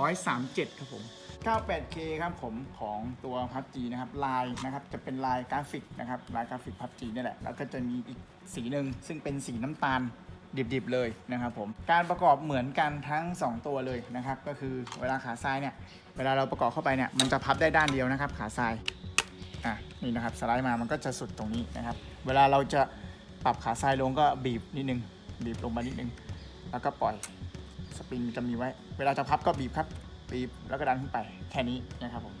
137 ครับผม 98K ครับผมของตัว PUBG นะครับลายนะครับจะเป็นลายกราฟิกนะครับลายกราฟิก PUBG นี่แหละ แล้วก็จะมีอีกสีหนึ่งซึ่งเป็นสีน้ำตาลดิบๆเลยนะครับผมการประกอบเหมือนกันทั้ง 2 ตัวเลยนะครับ ก็คือเวลาขาซ้ายเนี่ยเวลาเราประกอบเข้าไปเนี่ยมันจะพับได้ด้านเดียวนะครับ ขาซ้ายอะนี่นะครับสไลด์มามันก็จะสุดตรงนี้นะครับ เวลาเราจะปรับขาซ้ายลงก็บีบนิดนึงบีบลงมานิดนึง แล้วก็ปล่อย สปริงจะมีไว้ เวลาจะพับก็บีบครับบีบแล้วก็ดันขึ้นไปแค่นี้นะครับผม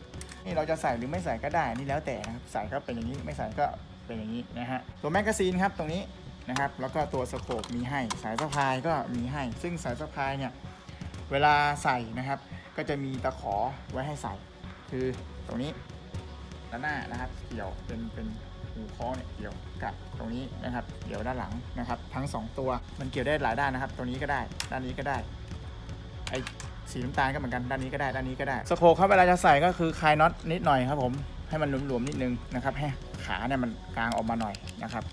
นี่เราจะใส่หรือไม่ใส่ก็ได้นี่แล้วแต่นะครับใส่ก็เป็นอย่างนี้ไม่ใส่ก็เป็นอย่างนี้นะฮะตัวแมกกาซีนครับตรงนี้นะครับแล้วก็ตัวสโคปมีให้สายสะพายก็มีให้ ซึ่งสายสะพายเนี่ยเวลาใส่นะครับ ก็จะมีตะขอไว้ให้ใส่ คือตรงนี้ด้านหน้านะครับเกี่ยวเป็นเป็นหูคล้อเนี่ยเกี่ยวกับตรงนี้นะครับเกี่ยวด้านหลังนะครับ ทั้งสองตัวมันเกี่ยวได้หลายด้านนะครับตรงนี้ก็ได้ด้านนี้ก็ได้ ไอสีน้ำตาลก็เหมือนกันด้านนี้ก็ได้ด้านนี้ก็ได้สโคปครับเวลาจะใส่ก็คือคลายน็อตนิดหน่อยครับผมให้มันหลวมๆนิดนึงนะครับให้ขาเนี่ยมันกลางออกมาหน่อยนะครับ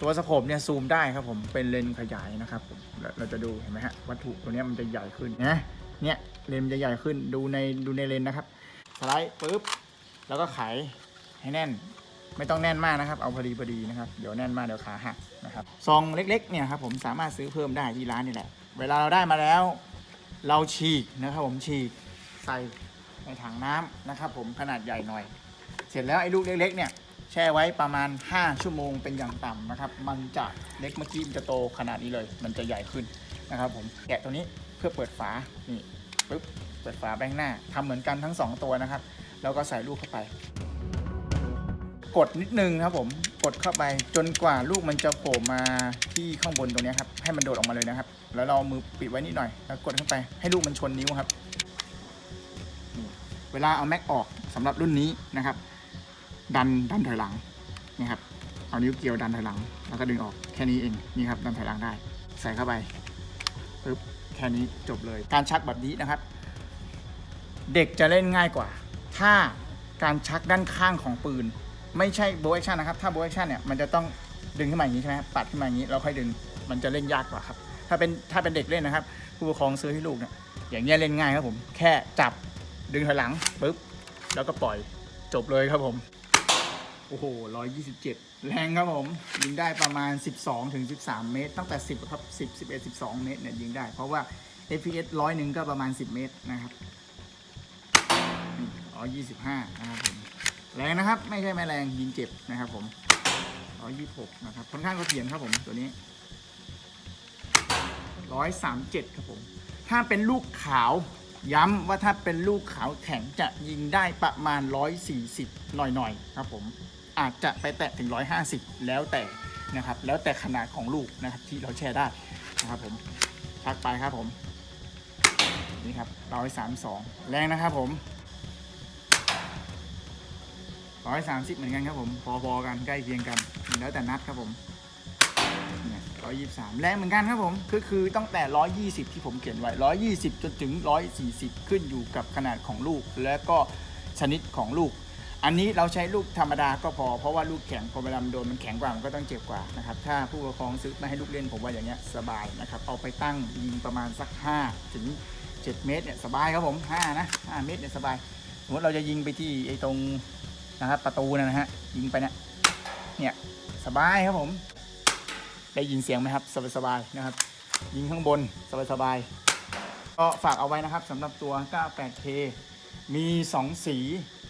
ตัวสโคปเนี่ยซูมได้ครับผมเป็นเลนส์ขยายนะครับผมเราจะดูเห็นไหมฮะวัตถุตัวนี้มันจะใหญ่ขึ้นนะเนี่ยเลนส์จะใหญ่ขึ้นดูในดูในเลนส์นะครับสไลด์ปุ๊บแล้วก็ไขให้แน่นไม่ต้องแน่นมากนะครับ เอาพอดีพอดีนะครับ เดี๋ยวแน่นมากเดี๋ยวขาหักนะครับ ซองเล็กๆเนี่ยครับผมสามารถซื้อเพิ่มได้ที่ร้านนี่แหละ เวลาเราได้มาแล้ว เราฉีกนะครับผมฉีกใส่ในถังน้ำนะครับ ผมขนาดใหญ่หน่อย เสร็จแล้วไอ้ลูกเล็กๆเนี่ยแช่ไว้ประมาณ 5 ชั่วโมงเป็นอย่างต่ำนะครับ มันจะเล็กเมื่อกี้มันจะโตขนาดนี้เลย มันจะใหญ่ขึ้นนะครับ ผมแกะตัวนี้เพื่อเปิดฝานี่ปึ๊บเปิดฝาแบงหน้าทำเหมือนกันทั้ง 2 ตัวนะครับ แล้วก็ใส่ลูกเข้าไป กดนิดนึงครับผมกดเข้าไปจนกว่าลูกมันจะโผล่มาที่ข้างบนตรงนี้ครับให้มันโดดออกมาเลยนะครับ แล้วเรามือปิดไว้นิดหน่อย แล้วกดเข้าไปให้ลูกมันชนนิ้วครับเวลาเอาแม็กออกสำหรับรุ่นนี้นะครับ ดันดันถอยหลังนี่ครับเอานิ้วเกี่ยวดันถอยหลัง แล้วก็ดึงออกแค่นี้เองนี่ครับดันถอยหลังได้ ใส่เข้าไปปึ๊บแค่นี้จบเลย การชักแบบนี้นะครับ เด็กจะเล่นง่ายกว่า ถ้าการชักด้านข้างของปืน ไม่ใช่โบว์แอคชั่นนะครับ ถ้าโบว์แอคชั่นเนี่ยมันจะต้องดึงขึ้นมาอย่างนี้ใช่ไหมปัดขึ้นมาอย่างนี้แล้วค่อยดึงมันจะเล่นยากกว่าครับ ถ้าเป็นถ้าเป็นเด็กเล่นนะครับ ผู้ปกครองซื้อให้ลูกเนี่ยอย่างเงี้ยเล่นง่ายครับผม แค่จับดึงถอยหลังปุ๊บแล้วก็ปล่อยจบเลยครับผม โอ้โห127 แรงครับผม ยิงได้ประมาณ 12ถึง13 เมตร ตั้งแต่ 10ครับ10 11 12 เมตรเนี่ยยิงได้ เพราะว่า FPS ร้อยหนึ่งก็ประมาณ 10 เมตรนะครับอ๋อ25 นะครับผม แรงนะครับ ไม่ใช่ไม่แรงยิงเจ็บนะครับ ผมร้อยยี่หกนะครับค่อนข้างเสถียรครับผมตัวนี้ร้อยสามเจ็ดครับผม ถ้าเป็นลูกขาวย้ำว่าถ้าเป็นลูกขาวแข็งจะยิงได้ประมาณร้อยสี่สิบหน่อยๆครับผมอาจจะไปแตะถึงร้อยห้าสิบแล้วแต่นะครับ แล้วแต่ขนาดของลูกนะครับที่เราแช่ได้นะครับผมพักไปครับผม นี่ครับร้อยสามสองแรงนะครับผม ร้อยสามสิบเหมือนกันครับผมพอๆกันใกล้เคียงกันแล้วแต่นัดครับผมร้อยยี่สามแรงเหมือนกันครับผมก็คือตั้งแต่ร้อยยี่สิบที่ผมเขียนไว้ร้อยยี่สิบจนถึงร้อยสี่สิบขึ้นอยู่กับขนาดของลูก และก็ชนิดของลูก อันนี้เราใช้ลูกธรรมดาก็พอเพราะว่าลูกแข็งพอเวลามันโดนมันแข็งกว่ามันก็ต้องเจ็บกว่านะครับถ้าผู้ปกครองซื้อมาให้ลูกเล่นผมว่าอย่างเงี้ยสบายนะครับเอาไปตั้งยิงประมาณสัก5ถึง7เมตรเนี่ยสบายครับผม5นะ5เมตรเนี่ยสบายสมมติเราจะยิงไปที่ไอ้ตรง นะครับประตูนะฮะยิงไปเนี่ยเนี่ยสบายครับผม ได้ยินเสียงไหมครับสบายสบายๆนะครับ ยิงข้างบนสบายสบายๆก็ฝากเอาไว้นะครับสำหรับตัว 98K มี 2 สี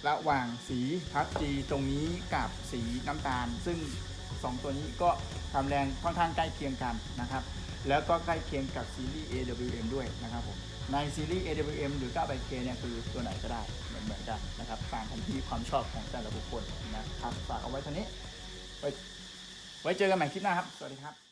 ระหว่างสีพับจีตรงนี้กับสีน้ำตาล ซึ่ง 2 ตัวนี้ก็ทำแรงค่อนข้างใกล้เคียงกันนะครับ แล้วก็ใกล้เคียงกับซีรีส์ AWM ด้วยนะครับผม ในซีรีส์ AWM หรือ 98K เนี่ยคือตัวไหนก็ได้เหมือนเหมือนกันนะครับต่างกันที่ความชอบของแต่ละบุคคลนะครับฝากเอาไว้เท่านี้ไว้ไว้เจอกันใหม่คลิปหน้าครับ สวัสดีครับ